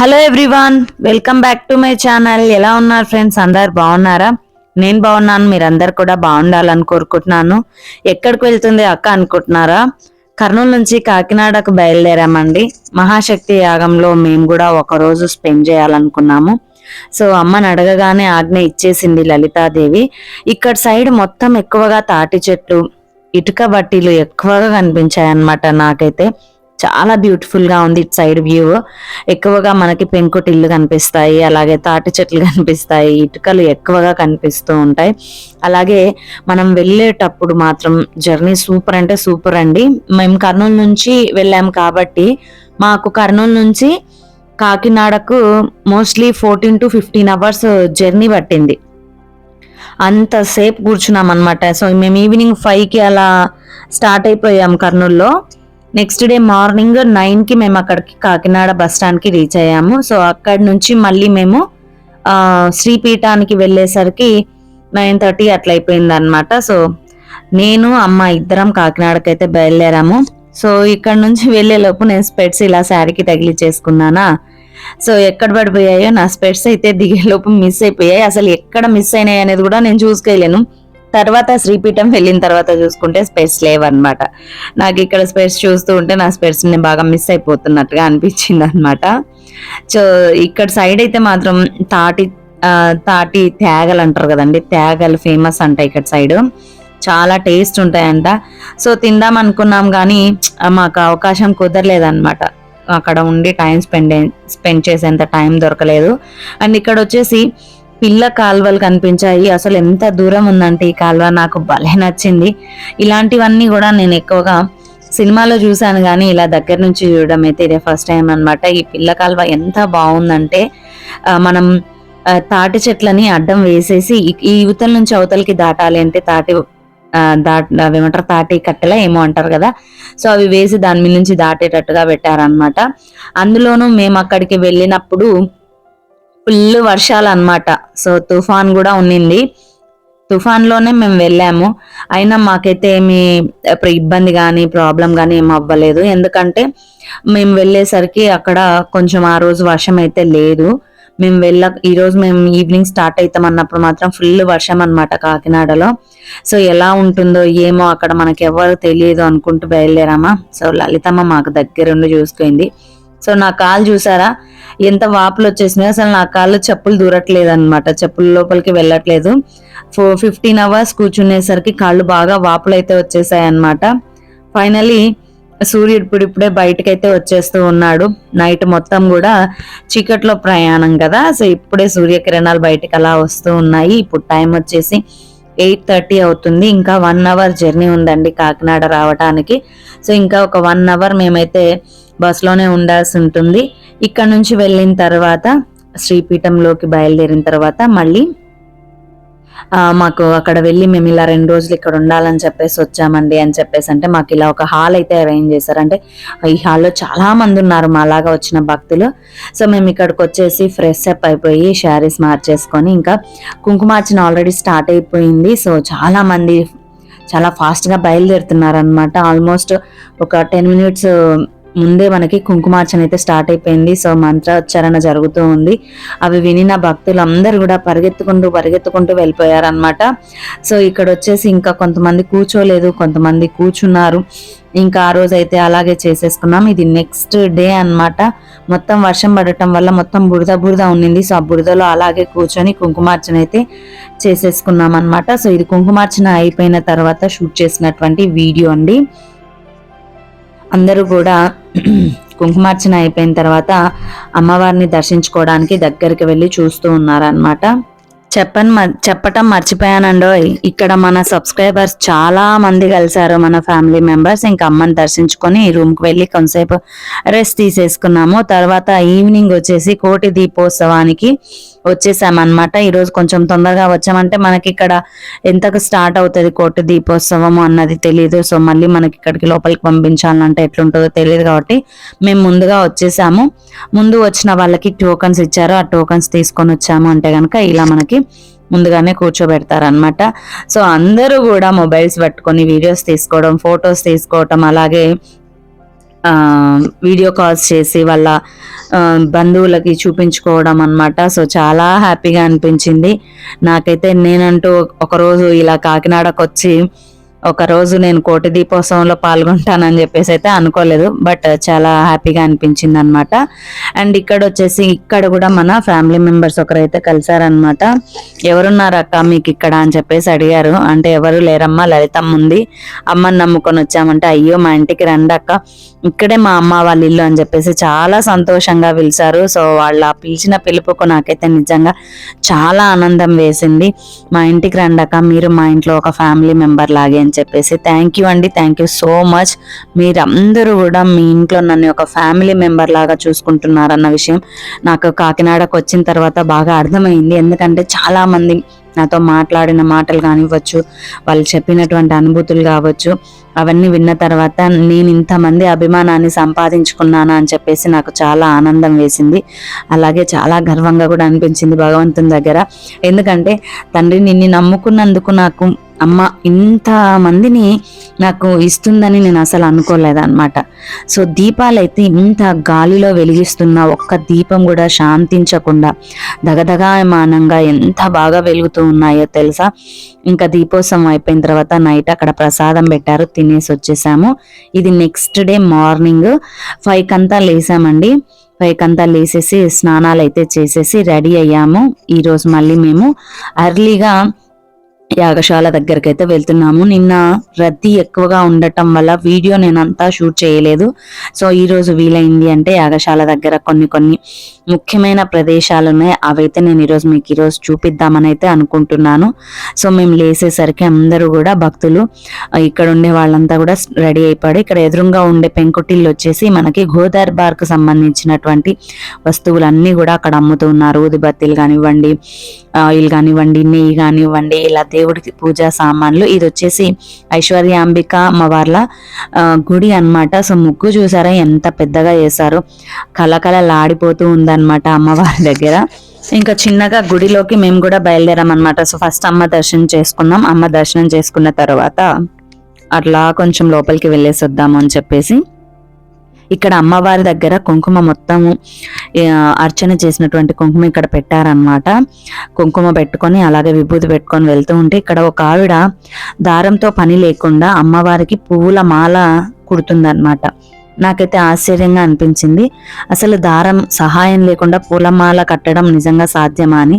Hello everyone welcome back to my channel. ఎలా ఉన్నారు friends? అందరు బాగున్నారా? నేను బాగున్నాను మీరందరు కూడా బాగుండాలని కోరుకుంటున్నాను. ఎక్కడికి వెళ్తుంది అక్క అనుకుంటున్నారా? కర్నూలు నుంచి కాకినాడకు బయలుదేరామండి. మహాశక్తి యాగంలో మేము కూడా ఒక రోజు స్పెండ్ చేయాలనుకున్నాము. సో అమ్మని అడగగానే ఆజ్ఞ ఇచ్చేసింది లలితాదేవి. ఇక్కడ సైడ్ మొత్తం ఎక్కువగా తాటి చెట్లు ఇటుక బట్టీలు ఎక్కువగా కనిపించాయి అన్నమాట నాకైతే. చాలా బ్యూటిఫుల్గా ఉంది ఇటు సైడ్ వ్యూ ఎక్కువగా మనకి పెంకుటిల్లు కనిపిస్తాయి అలాగే తాటి చెట్లు కనిపిస్తాయి ఇటుకలు ఎక్కువగా కనిపిస్తూ ఉంటాయి. అలాగే మనం వెళ్ళేటప్పుడు మాత్రం జర్నీ సూపర్ అంటే సూపర్ అండి. మేము కర్నూలు నుంచి వెళ్ళాం కాబట్టి మాకు కర్నూలు నుంచి కాకినాడకు mostly fourteen to fifteen hours journey పట్టింది. అంతసేపు కూర్చున్నాం అనమాట సో మేము ఈవినింగ్ ఫైవ్కి అలా స్టార్ట్ అయిపోయాం కర్నూలులో. నెక్స్ట్ డే మార్నింగ్ నైన్కి మేము అక్కడికి కాకినాడ బస్ స్టాండ్కి రీచ్ అయ్యాము. సో అక్కడి నుంచి మళ్ళీ మేము శ్రీపీఠానికి వెళ్ళేసరికి నైన్ థర్టీ అట్లా అయిపోయింది అనమాట సో నేను అమ్మ ఇద్దరం కాకినాడకి అయితే బయలుదేరాము. సో ఇక్కడ నుంచి వెళ్ళేలోపు నేను స్పెట్స్ ఇలా శారీకి తగిలిచ్చేసుకున్నానా? సో ఎక్కడ పడిపోయాయో నా స్పెట్స్ అయితే దిగేలోపు మిస్ అయిపోయాయి. అసలు ఎక్కడ మిస్ అయినాయి అనేది కూడా నేను చూసుకోలేను. తర్వాత శ్రీపీఠం వెళ్ళిన తర్వాత చూసుకుంటే స్పెట్స్ లేవన్నమాట. నాకు ఇక్కడ స్పెట్స్ చూస్తూ ఉంటే నా స్పెట్స్ని బాగా మిస్ అయిపోతున్నట్టుగా అనిపించింది అనమాట సో ఇక్కడ సైడ్ అయితే మాత్రం తాటి తాటి తేగలు అంటారు కదండి తేగలు ఫేమస్ అంట ఇక్కడ సైడ్. చాలా టేస్ట్ ఉంటాయంట. సో తిందాం అనుకున్నాం కానీ మాకు అవకాశం కుదరలేదన్నమాట. అక్కడ ఉండి టైం స్పెండ్ స్పెండ్ చేసేంత టైం దొరకలేదు. అండ్ ఇక్కడ వచ్చేసి పిల్ల కాలువలు కనిపించాయి. అసలు ఎంత దూరం ఉందంటే ఈ కాలువ. నాకు భలే నచ్చింది. ఇలాంటివన్నీ కూడా నేను ఎక్కువగా సినిమాలో చూశాను కానీ ఇలా దగ్గర నుంచి చూడడం అయితే ఇదే ఫస్ట్ టైం అన్నమాట. ఈ పిల్ల కాలువ ఎంత బాగుందంటే మనం తాటి చెట్లని అడ్డం వేసేసి ఈ- యువతల నుంచి అవతలకి దాటాలి అంటే తాటి దాట దాట్ తాటి కట్టెల ఏమో అంటారు కదా. సో అవి వేసి దాని మీద నుంచి దాటేటట్టుగా పెట్టారనమాట అందులోనూ మేము అక్కడికి వెళ్ళినప్పుడు ఫుల్ వర్షాలు అన్నమాట సో తుఫాన్ కూడా ఉన్నింది. తుఫాన్లోనే మేము వెళ్ళాము. అయినా మాకైతే ఏమి ఇబ్బంది కానీ ప్రాబ్లం కానీ ఏం అవ్వలేదు. ఎందుకంటే మేము వెళ్ళేసరికి అక్కడ కొంచెం ఆ రోజు వర్షం అయితే లేదు. మేము వెళ్ళ ఈరోజు మేము ఈవినింగ్ స్టార్ట్ అవుతాం అన్నప్పుడు మాత్రం ఫుల్ వర్షం అనమాట కాకినాడలో. సో ఎలా ఉంటుందో ఏమో అక్కడ మనకి ఎవరు తెలియదు అనుకుంటూ బయలుదేరామా? సో లలితమ్మ మాకు దగ్గరుండి చూసుకుంది. సో నా కాల్ చూసారా? ఎంత వాపులు వచ్చేసినా అసలు నా కాళ్ళు చెప్పులు దూరట్లేదు అనమాట చెప్పుల లోపలికి వెళ్ళట్లేదు. ఫోర్ ఫిఫ్టీన్ అవర్స్ కూర్చునేసరికి కాళ్ళు బాగా వాపులు అయితే వచ్చేసాయి అనమాట ఫైనలీ సూర్యుడు ఇప్పుడిప్పుడే బయటకైతే వచ్చేస్తూ ఉన్నాడు. నైట్ మొత్తం కూడా చీకట్లో ప్రయాణం కదా. సో ఇప్పుడే సూర్యకిరణాలు బయటకు అలా వస్తూ ఉన్నాయి. ఇప్పుడు టైం వచ్చేసి ఎయిట్ థర్టీ అవుతుంది. ఇంకా వన్ అవర్ జర్నీ ఉందండి కాకినాడ రావడానికి సో ఇంకా ఒక వన్ అవర్ మేమైతే బస్సులోనే ఉండాల్సి ఉంటుంది. ఇక్కడ నుంచి వెళ్ళిన తర్వాత శ్రీపీఠంలోకి బయలుదేరిన తర్వాత మళ్ళీ మాకు అక్కడ వెళ్ళి మేము ఇలా రెండు రోజులు ఇక్కడ ఉండాలని చెప్పేసి వచ్చామండి అని చెప్పేసి అంటే మాకు ఇలా ఒక హాల్ అయితే అరేంజ్ చేశారు. అంటే ఈ హాల్లో చాలా మంది ఉన్నారు మా లాగా వచ్చిన భక్తులు. సో మేము ఇక్కడికి వచ్చేసి ఫ్రెష్ అప్ అయిపోయి శారీస్ మార్చేసుకొని ఇంకా కుంకుమార్చన ఆల్రెడీ స్టార్ట్ అయిపోయింది. సో చాలా మంది చాలా ఫాస్ట్గా బయలుదేరుతున్నారు అనమాట ఆల్మోస్ట్ ఒక టెన్ మినిట్స్ ముందే మనకి కుంకుమార్చన అయితే స్టార్ట్ అయిపోయింది. సో మంత్రోచ్చారణ జరుగుతూ ఉంది. అవి వినిన భక్తులు అందరూ కూడా పరిగెత్తుకుంటూ పరిగెత్తుకుంటూ వెళ్ళిపోయారనమాట సో ఇక్కడ వచ్చేసి ఇంకా కొంతమంది కూర్చోలేదు కొంతమంది కూర్చున్నారు. ఇంకా ఆ రోజు అయితే అలాగే చేసేసుకున్నాం. ఇది నెక్స్ట్ డే అన్నమాట. మొత్తం వర్షం పడటం వల్ల మొత్తం బురద బురద ఉండింది సో ఆ బురదలో అలాగే కూర్చొని కుంకుమార్చన అయితే చేసేసుకున్నాం అనమాట సో ఇది కుంకుమార్చన అయిపోయిన తర్వాత షూట్ చేసినటువంటి వీడియో అండి. అందరూ కూడా కుంకుమార్చన అయిపోయిన తర్వాత అమ్మవారిని దర్శించుకోవడానికి దగ్గరికి వెళ్ళి చూస్తూ ఉన్నారనమాట చెప్పని మ- చెప్పటం మర్చిపోయానండో. ఇక్కడ మన సబ్స్క్రైబర్స్ చాలా మంది కలిసారు మన ఫ్యామిలీ మెంబర్స్. ఇంకా అమ్మని దర్శించుకొని రూమ్కి వెళ్ళి కొంతసేపు రెస్ట్ తీసేసుకున్నాము. తర్వాత ఈవినింగ్ వచ్చేసి కోటి దీపోత్సవానికి వచ్చేసామన్నమాట. ఈరోజు కొంచెం తొందరగా వచ్చామంటే మనకి ఇక్కడ ఎంతకు స్టార్ట్ అవుతుంది కోటి దీపోత్సవం అన్నది తెలియదు సో మళ్ళీ మనకి ఇక్కడికి లోపలికి పంపించాలంటే ఎట్లుంటుందో తెలియదు కాబట్టి మేము ముందుగా వచ్చేసాము. ముందు వచ్చిన వాళ్ళకి టోకన్స్ ఇచ్చారు. ఆ టోకన్స్ తీసుకొని వచ్చాము అంటే కనుక ఇలా మనకి ముందుగానే కూర్చోబెడతారనమాట సో అందరూ కూడా మొబైల్స్ పట్టుకొని వీడియోస్ తీసుకోవడం ఫొటోస్ తీసుకోవటం అలాగే వీడియో కాల్స్ చేసి వాళ్ళ బంధువులకి చూపించుకోవడం అనమాట సో చాలా హ్యాపీగా అనిపించింది. నాకైతే నేనంటూ ఒకరోజు ఇలా కాకినాడకు వచ్చి ఒకరోజు నేను కోటి దీపోత్సవంలో పాల్గొంటానని చెప్పేసి అయితే అనుకోలేదు బట్ చాలా హ్యాపీగా అనిపించింది అనమాట అండ్ ఇక్కడ వచ్చేసి ఇక్కడ కూడా మన ఫ్యామిలీ మెంబర్స్ ఒకరైతే కలిసారనమాట. ఎవరున్నారు అక్క మీకు ఇక్కడ అని చెప్పేసి అడిగారు. అంటే ఎవరు లేరమ్మా లలితమ్మ ఉంది. అమ్మని నమ్ముకొని వచ్చామంటే అయ్యో మా ఇంటికి రండి అక్క. ఇక్కడే మా అమ్మ వాళ్ళ ఇల్లు అని చెప్పేసి చాలా సంతోషంగా పిలిచారు. సో వాళ్ళ పిలిచిన పిలుపుకు నాకైతే నిజంగా చాలా ఆనందం వేసింది. మా ఇంటికి రండక్క మీరు మా ఇంట్లో ఒక ఫ్యామిలీ మెంబర్ లాగే అని చెప్పేసి థ్యాంక్ యూ అండి. థ్యాంక్ యూ సో మచ్ మీరందరూ కూడా మీ ఇంట్లో నన్ను ఒక ఫ్యామిలీ మెంబర్ లాగా చూసుకుంటున్నారన్న విషయం నాకు కాకినాడకు వచ్చిన తర్వాత బాగా అర్థమైంది. ఎందుకంటే చాలామంది నాతో మాట్లాడిన మాటలు కానివ్వచ్చు వాళ్ళు చెప్పినటువంటి అనుభూతులు కావచ్చు అవన్నీ విన్న తర్వాత నేను ఇంతమంది అభిమానాన్ని సంపాదించుకున్నాను అని చెప్పేసి నాకు చాలా ఆనందం వేసింది. అలాగే చాలా గర్వంగా కూడా అనిపించింది భగవంతుని దగ్గర. ఎందుకంటే తండ్రి నిన్ను నమ్ముకున్నందుకు నాకు అమ్మ ఇంత మందిని నాకు ఇస్తుందని నేను అసలు అనుకోలేదు అనమాట సో దీపాలైతే ఇంత గాలిలో వెలిగిస్తున్న ఒక్క దీపం కూడా శాంతించకుండా దగదగాయమానంగా ఎంత బాగా వెలుగుతూ ఉన్నాయో తెలుసా? ఇంకా దీపోత్సవం అయిపోయిన తర్వాత నైట్ అక్కడ ప్రసాదం పెట్టారు తినేసి వచ్చేసాము. ఇది నెక్స్ట్ డే మార్నింగ్. ఫైవ్ అంతా లేసామండి. ఫైవ్ అంతా లేసేసి స్నానాలు అయితే చేసేసి రెడీ అయ్యాము. ఈరోజు మళ్ళీ మేము అర్లీగా యాగశాల దగ్గరకైతే వెళ్తున్నాము. నిన్న రద్దీ ఎక్కువగా ఉండటం వల్ల వీడియో నేను అంతా షూట్ చేయలేదు. సో ఈ రోజు వీలైంది అంటే యాగశాల దగ్గర కొన్ని కొన్ని ముఖ్యమైన ప్రదేశాలు ఉన్నాయి. అవైతే నేను ఈరోజు మీకు ఈరోజు చూపిద్దామని అయితే అనుకుంటున్నాను. సో మేము లేసేసరికి అందరూ కూడా భక్తులు ఇక్కడ ఉండే వాళ్ళంతా కూడా రెడీ అయిపోయాడు ఇక్కడ ఎదురుగా ఉండే పెంకుటిల్లు వచ్చేసి మనకి గోదావరి బార్కు సంబంధించినటువంటి వస్తువులన్నీ కూడా అక్కడ అమ్ముతూ ఉన్నారు. ఊదిబత్తీలు కానివ్వండి ఆయిల్ కానివ్వండి నెయ్యి కానివ్వండి ఇలా దేవుడికి పూజా సామాన్లు. ఇది వచ్చేసి ఐశ్వర్యాంబిక అమ్మవార్ల గుడి అన్నమాట. సో ముగ్గు చూసారా? ఎంత పెద్దగా చేశారు. కలకలలాడిపోతూ ఉందన్నమాట అమ్మవారి దగ్గర. ఇంకా చిన్నగా గుడిలోకి మేము కూడా బయలుదేరాం అనమాట సో ఫస్ట్ అమ్మ దర్శనం చేసుకున్నాం. అమ్మ దర్శనం చేసుకున్న తర్వాత అట్లా కొంచెం లోపలికి వెళ్ళేసి వద్దాము అని చెప్పేసి ఇక్కడ అమ్మవారి దగ్గర కుంకుమ మొత్తము అర్చన చేసినటువంటి కుంకుమ ఇక్కడ పెట్టారనమాట కుంకుమ పెట్టుకొని అలాగే విభూతి పెట్టుకొని వెళ్తూ ఉంటే ఇక్కడ ఒక ఆవిడ దారంతో పని లేకుండా అమ్మవారికి పువ్వుల మాల కుడుతుందన్నమాట. నాకైతే ఆశ్చర్యంగా అనిపించింది. అసలు దారం సహాయం లేకుండా పూలమాల కట్టడం నిజంగా సాధ్యమా అని.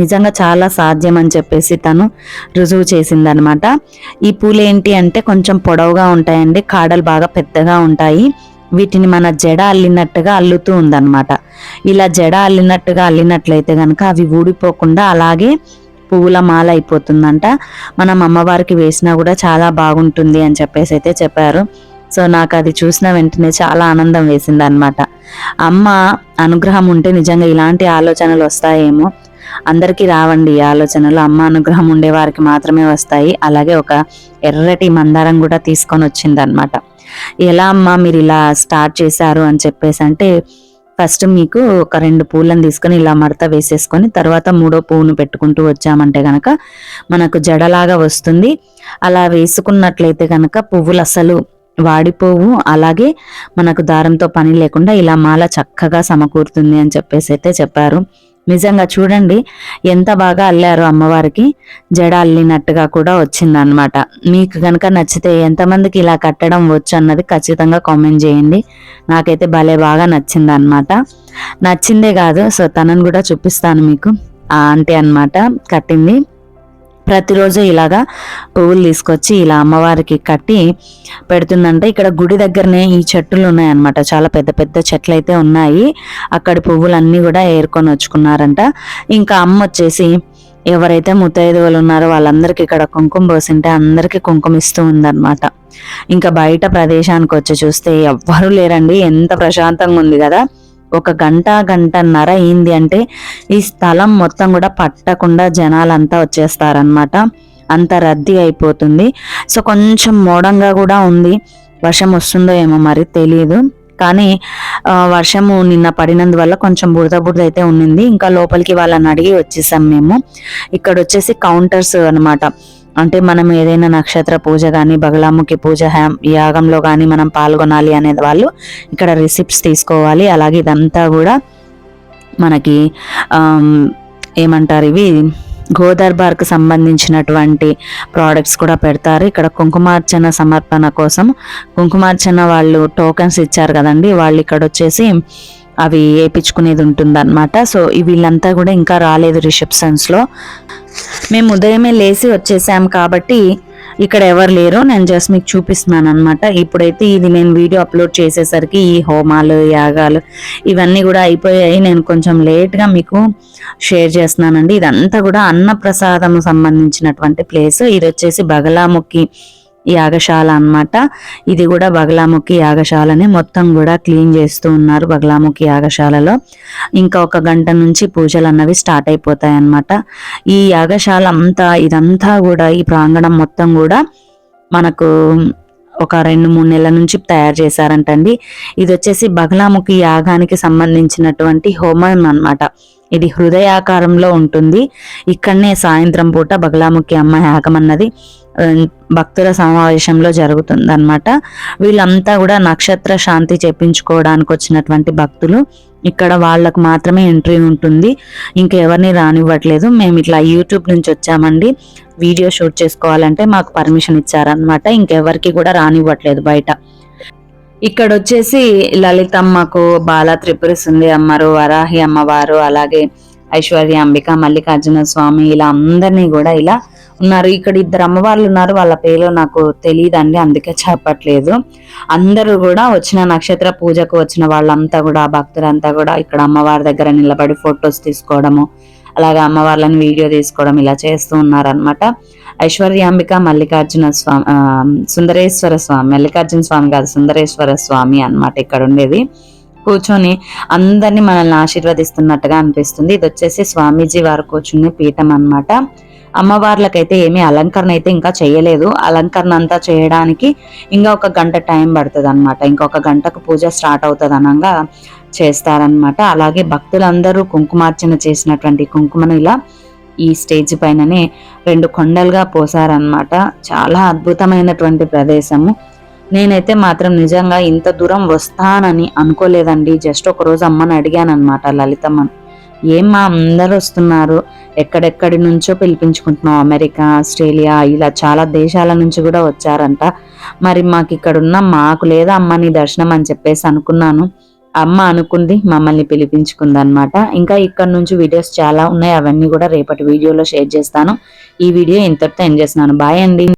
నిజంగా చాలా సాధ్యం అని చెప్పేసి తను రుజువు చేసిందనమాట ఈ పూలు ఏంటి అంటే కొంచెం పొడవుగా ఉంటాయండి కాడలు బాగా పెద్దగా ఉంటాయి. వీటిని మన జడ అల్లినట్టుగా అల్లుతూ ఉందన్నమాట. ఇలా జడ అల్లినట్టుగా అల్లినట్లయితే కనుక అవి ఊడిపోకుండా అలాగే పువ్వుల మాల అయిపోతుందంట. మనం అమ్మవారికి వేసినా కూడా చాలా బాగుంటుంది అని చెప్పేసి అయితే చెప్పారు. సో నాకు అది చూసిన వెంటనే చాలా ఆనందం వేసింది అనమాట అమ్మ అనుగ్రహం ఉంటే నిజంగా ఇలాంటి ఆలోచనలు వస్తాయేమో. అందరికీ రావండి ఈ ఆలోచనలు. అమ్మ అనుగ్రహం ఉండే వారికి మాత్రమే వస్తాయి. అలాగే ఒక ఎర్రటి మందారం కూడా తీసుకొని వచ్చిందనమాట ఎలా అమ్మా మీరు ఇలా స్టార్ట్ చేశారు అని చెప్పేసి అంటే ఫస్ట్ మీకు ఒక రెండు పూలను తీసుకొని ఇలా మడత వేసేసుకొని తర్వాత మూడో పువ్వును పెట్టుకుంటూ వచ్చామంటే గనక మనకు జడలాగా వస్తుంది. అలా వేసుకున్నట్లయితే గనక పువ్వులు అసలు వాడిపోవు. అలాగే మనకు దారంతో పని లేకుండా ఇలా మాల చక్కగా సమకూరుతుంది అని చెప్పేసి అయితే చెప్పారు. నిజంగా చూడండి ఎంత బాగా అల్లారో అమ్మవారికి. జడ అల్లినట్టుగా కూడా వచ్చిందనమాట మీకు కనుక నచ్చితే ఎంతమందికి ఇలా కట్టడం వచ్చు అన్నది ఖచ్చితంగా కామెంట్ చేయండి. నాకైతే భలే బాగా నచ్చింది అనమాట నచ్చిందే కాదు సో తనని కూడా చూపిస్తాను మీకు. ఆ ఆంటీ అన్నమాట కట్టింది. ప్రతిరోజు ఇలాగా పువ్వులు తీసుకొచ్చి ఇలా అమ్మవారికి కట్టి పెడుతుందంటే. ఇక్కడ గుడి దగ్గరనే ఈ చెట్టులు ఉన్నాయన్నమాట. చాలా పెద్ద పెద్ద చెట్లు అయితే ఉన్నాయి. అక్కడ పువ్వులన్నీ కూడా ఏరుకొని వచ్చుకున్నారంట. ఇంకా అమ్మ వచ్చేసి ఎవరైతే ముత్తైదువులు ఉన్నారో వాళ్ళందరికీ ఇక్కడ కుంకుమ పోసింటే అందరికీ కుంకుమ ఇస్తూ ఉందన్నమాట. ఇంకా బయట ప్రదేశానికి వచ్చి చూస్తే ఎవ్వరూ లేరండి. ఎంత ప్రశాంతంగా ఉంది కదా. ఒక గంట గంటన్నర అయింది అంటే ఈ స్థలం మొత్తం కూడా పట్టకుండా జనాలంతా వచ్చేస్తారనమాట అంత రద్దీ అయిపోతుంది. సో కొంచెం మోడంగా కూడా ఉంది. వర్షం వస్తుందో ఏమో మరి తెలియదు కానీ వర్షము నిన్న పడినందువల్ల కొంచెం బురద బురద అయితే ఉండింది ఇంకా లోపలికి వాళ్ళని అడిగి వచ్చేసాం మేము. ఇక్కడ వచ్చేసి కౌంటర్స్ అనమాట అంటే మనం ఏదైనా నక్షత్ర పూజ కానీ బగలాముఖి పూజ యాగంలో కానీ మనం పాల్గొనాలి అనే వాళ్ళు ఇక్కడ రిసిప్ట్స్ తీసుకోవాలి. అలాగే ఇదంతా కూడా మనకి ఏమంటారు ఇవి? గోదర్బార్కి సంబంధించినటువంటి ప్రోడక్ట్స్ కూడా పెడతారు. ఇక్కడ కుంకుమార్చన సమర్పణ కోసం కుంకుమార్చన వాళ్ళు టోకెన్స్ ఇచ్చారు కదండి వాళ్ళు ఇక్కడ వచ్చేసి అవి వేయించుకునేది ఉంటుందన్నమాట. సో వీళ్ళంతా కూడా ఇంకా రాలేదు రిసెప్షన్స్లో మేము ఉదయమే లేచి వచ్చేసాం కాబట్టి ఇక్కడ ఎవరు లేరు నేను జస్ట్ మీకు చూపిస్తున్నాను అనమాట ఇప్పుడైతే ఇది నేను వీడియో అప్లోడ్ చేసేసరికి ఈ హోమాలు యాగాలు ఇవన్నీ కూడా అయిపోయాయి. నేను కొంచెం లేట్గా మీకు షేర్ చేస్తున్నానండి. ఇదంతా కూడా అన్నప్రసాదం సంబంధించినటువంటి ప్లేస్. ఇది వచ్చేసి బగలాముఖి యాగశాల అన్నమాట. ఇది కూడా బగలాముఖి యాగశాలని. మొత్తం కూడా క్లీన్ చేస్తూ ఉన్నారు బగలాముఖి యాగశాలలో. ఇంకా ఒక గంట నుంచి పూజలు అన్నవి స్టార్ట్ అయిపోతాయి అన్నమాట. ఈ యాగశాల అంతా ఇదంతా కూడా ఈ ప్రాంగణం మొత్తం కూడా మనకు ఒక రెండు మూడు నెలల నుంచి తయారు చేశారంటండి. ఇది వచ్చేసి బగలాముఖి యాగానికి సంబంధించినటువంటి హోమం అన్నమాట. ఇది హృదయాకారంలో ఉంటుంది. ఇక్కడనే సాయంత్రం పూట బగలాముఖి అమ్మ యాగం అన్నది. భక్తుల సమావేశంలో జరుగుతుందన్నమాట. వీళ్ళంతా కూడా నక్షత్ర శాంతి చెప్పించుకోవడానికి వచ్చినటువంటి భక్తులు. ఇక్కడ వాళ్ళకు మాత్రమే ఎంట్రీ ఉంటుంది. ఇంకెవరిని రానివ్వట్లేదు. మేము ఇట్లా యూట్యూబ్ నుంచి వచ్చామండి. వీడియో షూట్ చేసుకోవాలంటే మాకు పర్మిషన్ ఇచ్చారనమాట ఇంకెవరికి కూడా రానివ్వట్లేదు బయట. ఇక్కడ వచ్చేసి లలితమ్మకు బాల త్రిపుర సుంది అమ్మరు వరాహి అమ్మవారు అలాగే ఐశ్వర్య అంబిక మల్లికార్జున స్వామి ఇలా అందరినీ కూడా ఇలా ఉన్నారు. ఇక్కడ ఇద్దరు అమ్మవార్లు ఉన్నారు. వాళ్ళ పేర్లు నాకు తెలియదండి అందుకే చెప్పట్లేదు. అందరూ కూడా వచ్చిన నక్షత్ర పూజకు వచ్చిన వాళ్ళంతా కూడా భక్తులంతా కూడా ఇక్కడ అమ్మవారి దగ్గర నిలబడి ఫొటోస్ తీసుకోవడము అలాగే అమ్మవార్లను వీడియో తీసుకోవడం ఇలా చేస్తూ ఉన్నారనమాట ఐశ్వర్యాంబిక మల్లికార్జున స్వామి సుందరేశ్వర స్వామి మల్లికార్జున స్వామి కాదు సుందరేశ్వర స్వామి అన్నమాట ఇక్కడ ఉండేది. కూర్చొని అందరినీ మనల్ని ఆశీర్వదిస్తున్నట్టుగా అనిపిస్తుంది. ఇది వచ్చేసి స్వామీజీ వారు కూర్చునే పీఠం అన్నమాట. అమ్మవార్లకైతే ఏమీ అలంకరణ అయితే ఇంకా చేయలేదు. అలంకరణ అంతా చేయడానికి ఇంకా ఒక గంట టైం పడుతుంది అనమాట ఇంకొక గంటకు పూజ స్టార్ట్ అవుతుంది అనగా చేస్తారనమాట అలాగే భక్తులందరూ కుంకుమార్చన చేసినటువంటి కుంకుమను ఇలా ఈ స్టేజ్ పైననే రెండు కొండలుగా పోసారనమాట చాలా అద్భుతమైనటువంటి ప్రదేశము. నేనైతే మాత్రం నిజంగా ఇంత దూరం వస్తానని అనుకోలేదండి. జస్ట్ ఒక రోజు అమ్మని అడిగాను అనమాట ఏం మా అందరు వస్తున్నారు? ఎక్కడెక్కడి నుంచో పిలిపించుకుంటున్నాం. అమెరికా ఆస్ట్రేలియా ఇలా చాలా దేశాల నుంచి కూడా వచ్చారంట. మరి మాకు ఇక్కడ ఉన్న మాకు లేదా అమ్మ నీ దర్శనం అని చెప్పేసి అనుకున్నాను. అమ్మ అనుకుంది మమ్మల్ని పిలిపించుకుందనమాట ఇంకా ఇక్కడ నుంచి వీడియోస్ చాలా ఉన్నాయి. అవన్నీ కూడా రేపటి వీడియోలో షేర్ చేస్తాను. ఈ వీడియో ఇంతటితో ఎండ్ చేస్తున్నాను. బాయ్ అండి.